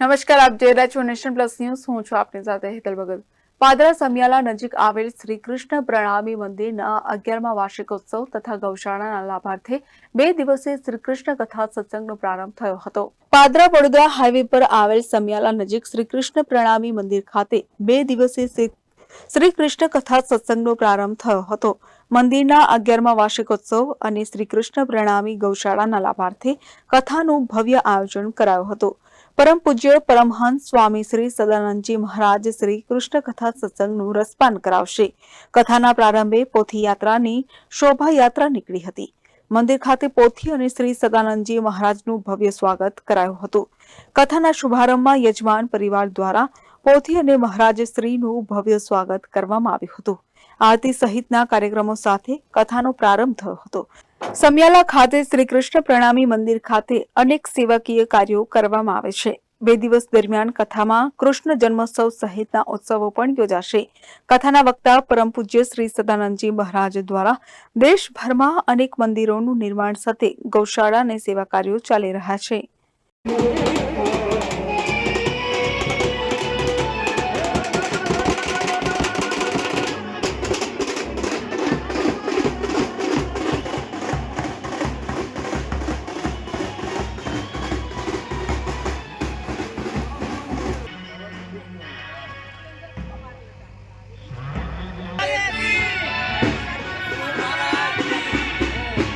નમસ્કાર, આપ જોઈ રહ્યા છો નેશન પ્લસ ન્યૂઝ. હું છું આપની સાથે હેતલ ભગત. પાદરા સમિયાલા નજીક આવેલ શ્રી કૃષ્ણ પ્રણામી મંદિરના અગિયારમા વાર્ષિકોત્સવ તથા ગૌશાળાના લાભાર્થે બે દિવસીય શ્રી કૃષ્ણ કથા સત્સંગનો પ્રારંભ થયો હતો. પાદરા વડોદરા હાઈવે પર આવેલ સમિયાલા નજીક શ્રી કૃષ્ણ પ્રણામી મંદિર ખાતે બે દિવસીય શ્રી કૃષ્ણ કથા સત્સંગનો પ્રારંભ થયો હતો. મંદિરના અગિયારમા વાર્ષિકોત્સવ અને શ્રી કૃષ્ણ પ્રણામી ગૌશાળાના લાભાર્થે કથાનું ભવ્ય આયોજન કરાયું હતું. પરમ પૂજ્ય પરમહંસ સ્વામી શ્રી સદાનંદજી મહારાજ શ્રી કૃષ્ણ કથા સત્સંગનું રસપાન કરાવશે. કથાના પ્રારંભે પોથી યાત્રાની શોભાયાત્રા નીકળી હતી. મંદિર ખાતે પોથી અને શ્રી સદાનંદજી મહારાજનું ભવ્ય સ્વાગત કરાયું હતું. કથાના શુભારંભમાં યજમાન પરિવાર દ્વારા પોથી અને મહારાજ શ્રીનું ભવ્ય સ્વાગત કરવામાં આવ્યું હતું. આરતી સહિતના કાર્યક્રમો સાથે કથાનો પ્રારંભ થયો હતો. સમિયાલા ખાતે શ્રી કૃષ્ણ પ્રણામી મંદિર ખાતે અનેક સેવાકીય કાર્યો કરવામાં આવે છે. બે દિવસ દરમિયાન કથામાં કૃષ્ણ જન્મોત્સવ સહિતના ઉત્સવો પણ યોજાશે. કથાના વક્તા પરમ પૂજ્ય શ્રી સદાનંદજી મહારાજ દ્વારા દેશભરમાં અનેક મંદિરોનું નિર્માણ સાથે ગૌશાળા અને સેવા કાર્યો ચાલી રહ્યા છે.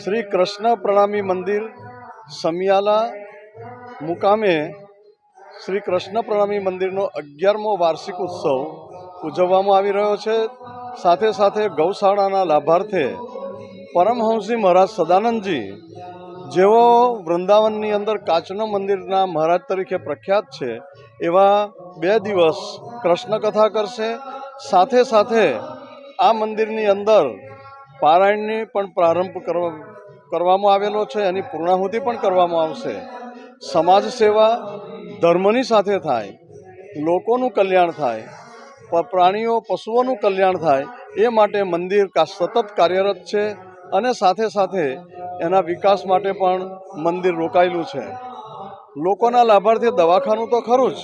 શ્રી કૃષ્ણ પ્રણામી મંદિર સમિયાલા મુકામે શ્રી કૃષ્ણ પ્રણામી મંદિરનો અગિયારમો વાર્ષિક ઉત્સવ ઉજવવામાં આવી રહ્યો છે. સાથે સાથે ગૌશાળાના લાભાર્થે પરમહંસજી મહારાજ સદાનંદજી, જેઓ વૃંદાવનની અંદર કાચનો મંદિરના મહારાજ તરીકે પ્રખ્યાત છે, એવા બે દિવસ કૃષ્ણ કથા કરશે. સાથે સાથે આ મંદિરની અંદર પારાયણની પણ પ્રારંભ કરવા, કરવામાં આવેલો છે, એની પૂર્ણાહુતિ પણ કરવામાં આવશે. સમાજ સેવા ધર્મની સાથે થાય, લોકોનું કલ્યાણ થાય પ્રાણીઓ, પશુઓનું કલ્યાણ થાય, એ માટે મંદિર સતત કાર્યરત છે અને સાથે સાથે એના વિકાસ માટે પણ મંદિર રોકાયેલું છે. લોકોના લાભાર્થે દવાખાનું તો ખરું જ,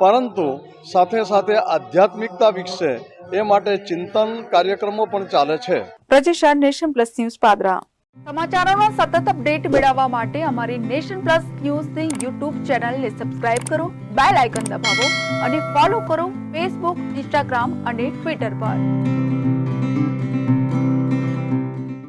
પરંતુ સાથે સાથે આધ્યાત્મિકતા વિકસે એ માટે ચિંતન કાર્યક્રમો પણ ચાલે છે. પ્રજેશા નેશન પ્લસ ન્યૂઝ પાદરા. સમાચારોનો સતત અપડેટ મેળવવા માટે અમારી નેશન પ્લસ ન્યૂઝની યુટ્યુબ ચેનલને સબસ્ક્રાઇબ કરો બેલ આઇકન દબાવો અને ફોલો કરો ફેસબુક ઇન્સ્ટાગ્રામ અને ટ્વિટર પર.